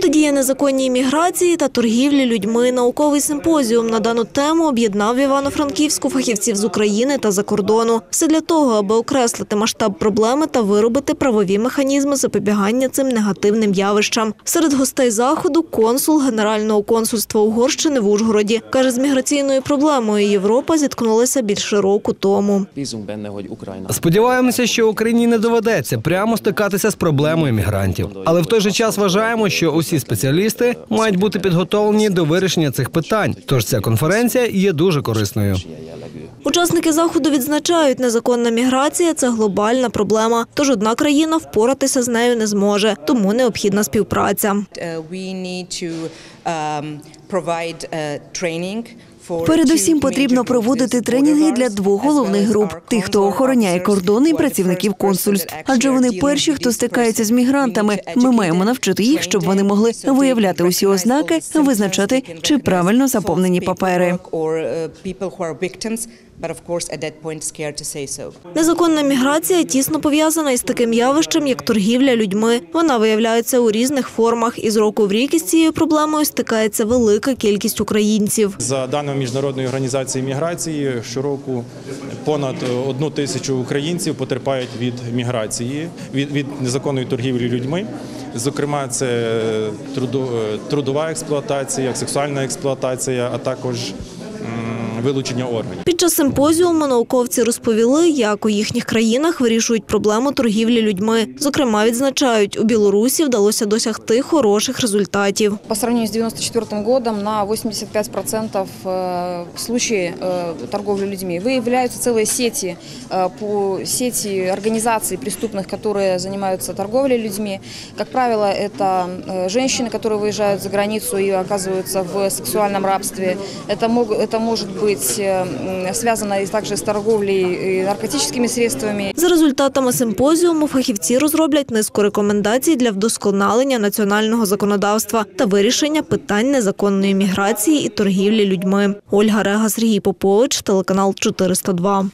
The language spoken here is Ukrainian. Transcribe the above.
Протидія незаконній міграції та торгівлі людьми. Науковий симпозіум на дану тему об'єднав в Івано-Франківську фахівців з України та за кордону. Все для того, аби окреслити масштаб проблеми та виробити правові механізми запобігання цим негативним явищам. Серед гостей заходу консул Генерального консульства Угорщини в Ужгороді каже, з міграційною проблемою Європа зіткнулася більше року тому. Сподіваємося, що Україні не доведеться прямо стикатися з проблемою мігрантів. Але в той же час вважаємо, що усі спеціалісти мають бути підготовлені до вирішення цих питань. Тож ця конференція є дуже корисною. Учасники заходу відзначають, незаконна міграція це глобальна проблема. Тож одна країна впоратися з нею не зможе, тому необхідна співпраця. Uh, we need to provide training for Передусім потрібно проводити тренінги для двох головних груп: тих, хто охороняє кордони і працівників консульств. Адже вони перші, хто стикається з мігрантами. We need to Ми маємо навчити їх, щоб вони могли виявляти усі ознаки, визначати, чи правильно заповнені папери. uh. Незаконна міграція тісно пов'язана із таким явищем, як торгівля людьми. Вона виявляється у різних формах, і з року в рік із цією проблемою стикається велика кількість українців. За даними міжнародної організації міграції, щороку понад одну тисячу українців потерпають від міграції, від, від незаконної торгівлі людьми. Зокрема, це трудо- трудова експлуатація, сексуальна експлуатація, а також вилучення органів. Під час симпозіуму науковці розповіли, як у їхніх країнах вирішують проблему торгівлі людьми. Зокрема, відзначають, у Білорусі вдалося досягти хороших результатів. По сравнению с 1994 годом на 85% э, случаи э, торговли людьми выявляются целые сети, э, по сети организаций преступных, которые занимаются торговлей людьми. Как правило, это э, женщины, которые выезжают за границу и оказываются в сексуальном рабстве. Это, мог, это может быть э, м, связано и также с торговлей э, наркотическими средствами. За результатами симпозіуму фахівці розроблять низку рекомендацій для вдосконалення національного законодавства та вирішення питань незаконної міграції і торгівлі людьми. Ольга Рега, Сергій Попович, телеканал 402.